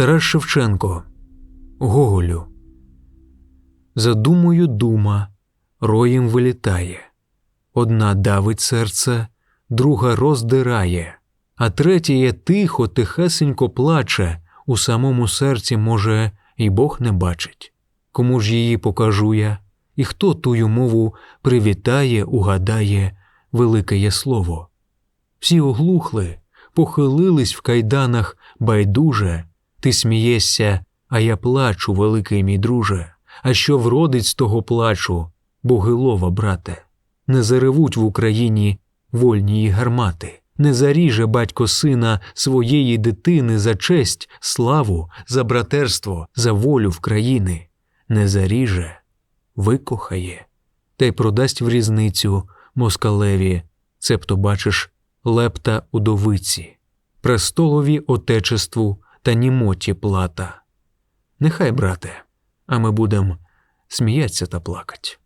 Тарас Шевченко Гоголю. За думою дума роєм вилітає. Одна давить серце, друга роздирає, а третє тихо, тихесенько плаче, у самому серці, може, і Бог не бачить. Кому ж її покажу я, і хто тую мову привітає, угадає, велике є слово. Всі оглухли, похилились в кайданах байдуже, ти смієшся, а я плачу, великий мій друже. А що вродить з того плачу, Богилова, брате, не заревуть в Україні вольні гармати, не заріже батько сина своєї дитини за честь, славу, за братерство, за волю в країни, не заріже, викохає, та й продасть в різницю москалеві, цебто бачиш, лепта удовиці, престолові отечеству та німоті плата. Нехай, брате, а ми будем сміяться та плакать.